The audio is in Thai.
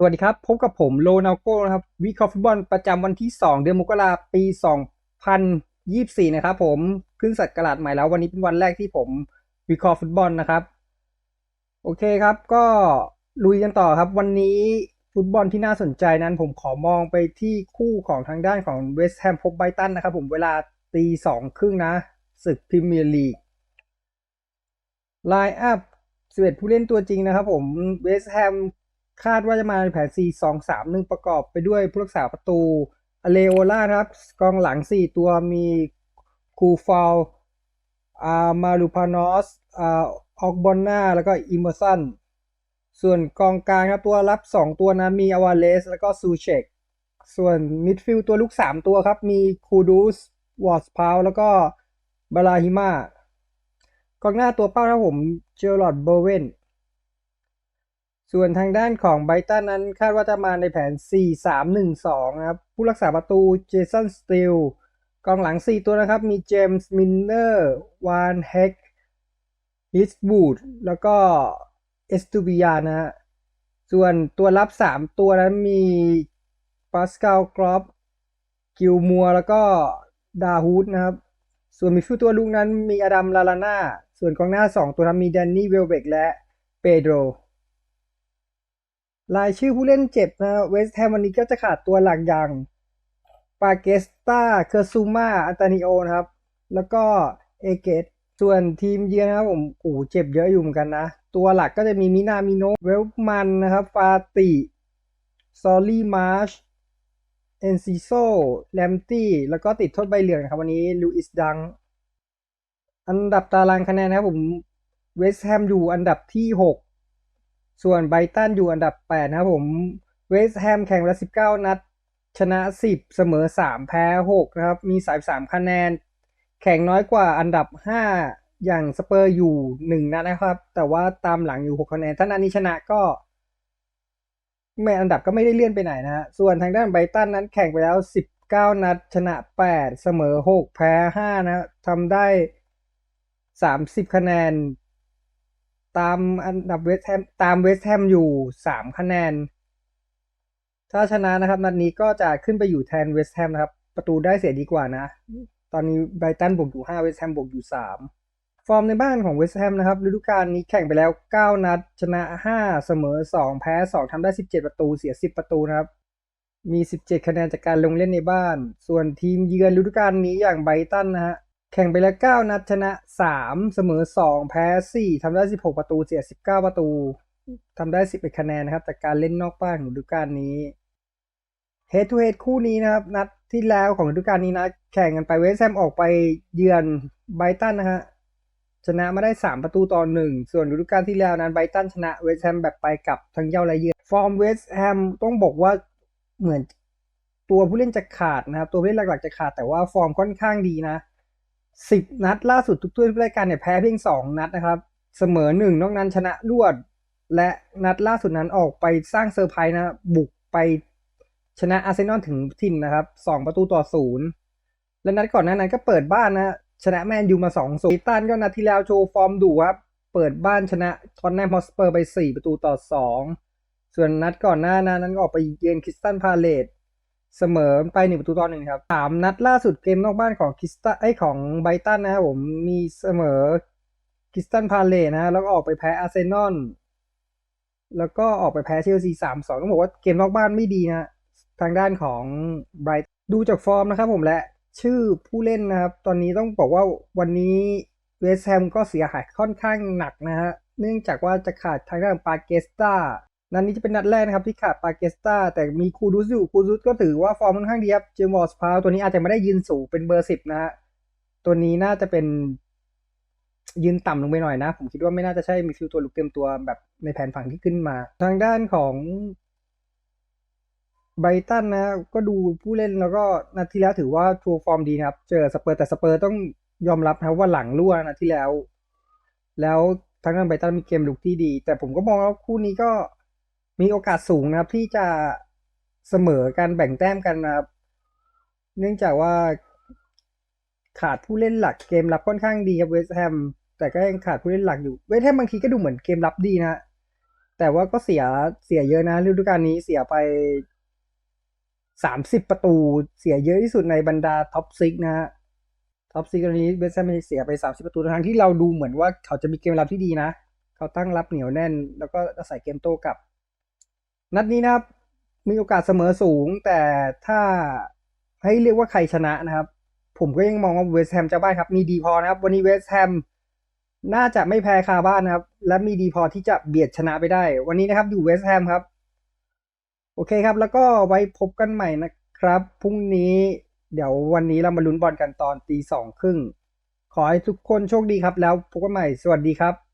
สวัสดีครับ พบกับผมโลนาโก้นะครับวิเคราะห์ฟุตบอลประจำวันที่ 2 เดือนมกราปี 2024 นะครับผมขึ้นสัตว์กระดาษใหม่แล้ววันนี้เป็นวันแรกที่ผมวิเคราะห์ฟุตบอลนะครับ โอเคครับ ก็ลุยกันต่อครับ วันนี้ฟุตบอลที่น่าสนใจนั้นผมขอมองไปที่คู่ของทางด้านของเวสต์แฮมพบไบตันนะครับผมเวลาตีสองครึ่งนะศึกพรีเมียร์ลีกไลน์อัพ11ผู้เล่นตัวจริงนะครับผมเวสต์แฮม คาดว่าจะมาในแผน 4 2 3 1 ประกอบไปด้วยผู้รักษาประตูอเลโอล่าครับกองหลัง 4 ตัวมีคูฟาวอามาลูพานอสอาออกบอนนาแล้วก็อิมเมอร์สันส่วนกองกลางครับตัวรับ 2 ตัวนะมีอวาเลสแล้วก็ซูเชกส่วนมิดฟิลด์ตัวลุก 3 ตัวครับ มีคูดูสวอร์สพาวแล้วก็บาลาฮิมากองหน้าตัวเป้าครับผมเจอร์ลอดเบอร์เวน ส่วนทางด้านของไบตันนั้นคาดว่าจะมาในแผน 4-3-1-2 นะครับ ผู้รักษาประตูเจสันสตีลกองหลัง 4 ตัวนะครับ มีเจมส์มินเนอร์วานเฮกฮิสบูดแล้วก็เอสตูบิยานะฮะส่วนตัวรับ 3 ตัวนั้นมีปาสคาลกรอบกิลมัวแล้วก็ดาฮูดนะครับ ส่วนมีฟิวตัวลูกนั้นมีอดัมลาลาน่าส่วนกองหน้า 2 ตัวนั้นมีแดนนี่เวลเบกและเปโดร รายชื่อผู้เล่นเจ็บนะเวสต์แฮมวันนี้ก็จะขาดตัวหลักอย่างปาเกสตาเคอร์ซูมาอันตานิโอนะครับ แล้วก็เอเกตส่วนทีมเยือนนะครับผมโอ้เจ็บเยอะอยู่เหมือนกันนะ ตัวหลักก็จะมีมินามิโนเวลมันนะครับ ฟาติซอลลี่มาร์ชเอนซิโซแลมตี้แล้วก็ติดโทษใบเหลืองนะครับวันนี้ลูอิสดัง อันดับตารางคะแนนนะครับผมเวสต์แฮมอยู่อันดับที่ 6 ส่วนไบตันอยู่อันดับ 8 นะครับผมเวสต์แฮมแข่งละ 19 นัด ชนะ 10 เสมอ 3 แพ้ 6 นะครับ มี 33 คะแนน แข่งน้อยกว่าอันดับ 5 อย่างสเปอร์อยู่ 1 นัดนะครับ แต่ว่าตามหลังอยู่ 6 คะแนน ถ้านัดนี้ชนะก็แม่อันดับก็ไม่ได้เลื่อนไปไหนนะฮะ ส่วนทางด้านไบตันนั้นแข่งไปแล้ว 19 นัด ชนะ 8 เสมอ 6 แพ้ 5 นะทำได้ 30 คะแนน ตามอันดับเวสต์แฮมตามเวสต์แฮมอยู่3คะแนน ถ้าชนะนะครับนัดนี้ก็จะขึ้นไปอยู่แทนเวสต์แฮมนะครับ ประตูได้เสียดีกว่านะ ตอนนี้ไบรตันบวกอยู่5เวสต์แฮมบวกอยู่3ฟอร์มในบ้านของเวสต์แฮมนะครับฤดูกาลนี้แข่งไปแล้ว 9 นัด ชนะ 5 เสมอ 2 แพ้ 2ทำได้ 17 ประตู เสีย 10 ประตูนะครับ มี 17 คะแนนจากการลงเล่นในบ้าน ส่วนทีมเยือนฤดูกาลนี้อย่างไบตันนะฮะ แข่งไปแล้ว 9 นัดชนะ 3 เสมอ 2 แพ้ 4ทำได้ 16 ประตูเสีย 19 ประตูทำได้ 11 คะแนนนะครับ จากการเล่นนอกบ้านของฤดูกาลนี้ Head to Head คู่นี้นะครับ นัดที่แล้วของฤดูกาลนี้นะ แข่งกันไปเวสแฮมออกไปเยือนไบตันนะฮะชนะมาได้ 3 ประตูต่อ1ส่วนฤดูกาลที่แล้วนั้นไบตันชนะเวสแฮมแบบไปกลับทั้งเย้าและเยือนฟอร์มเวสแฮมต้องบอกว่าเหมือนตัวผู้เล่นจะขาดนะครับ ตัวผู้เล่นหลักๆจะขาดแต่ว่าฟอร์มค่อนข้างดีนะ สิบนัดล่าสุดทุกถ้วยรายการเนี่ยแพ้เพียงสองนัดนะครับ เสมอหนึ่งนอกนั้นชนะรวด และนัดล่าสุดนั้นออกไปสร้างเซอร์ไพรส์นะ บุกไปชนะอาร์เซนอลถึงถิ่นนะครับสองประตูต่อศูนย์และนัดก่อนหน้านั้นก็เปิดบ้านนะชนะแมนยูมาสองศูนย์ตันก็นัดที่แล้วโชว์ฟอร์มดุครับ เปิดบ้านชนะทอนแนมฮอสเปอร์ไปสี่ประตูต่อสองส่วนนัดก่อนหน้านั้นก็ออกไปเยือนคริสตันพาเลต เสมอไปหนึ่งประตูต่อหนึ่งครับสามนัดล่าสุดเกมนอกบ้านของคิสตันไอของไบรตันนะครับผมมีเสมอคิสตันพาเลนะ แล้วก็ออกไปแพ้อาร์เซนอลแล้วก็ออกไปแพ้เชลซีสามสองต้องบอกว่าเกมนอกบ้านไม่ดีนะทางด้านของไบรท์ดูจากฟอร์มนะครับผมและชื่อผู้เล่นนะครับ ตอนนี้ต้องบอกว่าวันนี้เวสต์แฮมก็เสียหายค่อนข้างหนักนะฮะเนื่องจากว่าจะขาดทางด้านปาเกสตา นัดนี้จะเป็นนัดแรกนะครับที่ขาดปาเกสตาแต่มีคูดุสอยู่คูดุสก็ถือว่าฟอร์มค่อนข้างดีครับเจมอส์พาวตัวนี้อาจจะไม่ได้ยืนสูงเป็นเบอร์สิบนะฮะตัวนี้น่าจะเป็นยืนต่ำลงไปหน่อยนะ ผมคิดว่าไม่น่าจะใช่มีฟิลตัวลุกเต็มตัวแบบในแผนฝั่งที่ขึ้นมา ทางด้านของไบรตันนะ ก็ดูผู้เล่นแล้วก็นัดที่แล้วถือว่าทัวร์ฟอร์มดีนะครับ เจอสเปอร์แต่สเปอร์ต้องยอมรับนะว่าหลังรั่วนะที่แล้ว แล้วทางด้านไบรตันมีเกมลุกที่ดี แต่ผมก็มองว่าคู่นี้ก็ มีโอกาสสูงนะครับที่จะเสมอกันแบ่งแต้มกันนะครับ เนื่องจากว่าขาดผู้เล่นหลักเกมรับค่อนข้างดีครับเวสต์แฮมแต่ก็ยังขาดผู้เล่นหลักอยู่เวสต์แฮมบางทีก็ดูเหมือนเกมรับดีนะแต่ว่าก็เสียเสียเยอะนะฤดูกาลนี้เสียไปสามสิบประตูเสียเยอะที่สุดในบรรดาท็อปซิกนะฮะท็อปซิกตอนนี้เวสต์แฮมเสียไปสามสิบประตูทั้งที่เราดูเหมือนว่าเขาจะมีเกมรับที่ดีนะ เขาตั้งรับเหนียวแน่น แล้วก็อาศัยเกมโต้กลับ นัดนี้นะครับ มีโอกาสเสมอสูง แต่ถ้าให้เรียกว่าใครชนะนะครับ ผมก็ยังมองว่าเวสต์แฮมเจะบ้านครับ มีดีพอนะครับ วันนี้เวสต์แฮมน่าจะไม่แพ้คาบ้านนะครับ และมีดีพอที่จะเบียดชนะไปได้ วันนี้นะครับอยู่เวสต์แฮมครับ โอเคครับ แล้วก็ไว้พบกันใหม่นะครับพรุ่งนี้เดี๋ยววันนี้เรามาลุ้นบอลกันตอนตีสองครึ่งขอให้ทุกคนโชคดีครับ แล้วพบกันใหม่สวัสดีครับ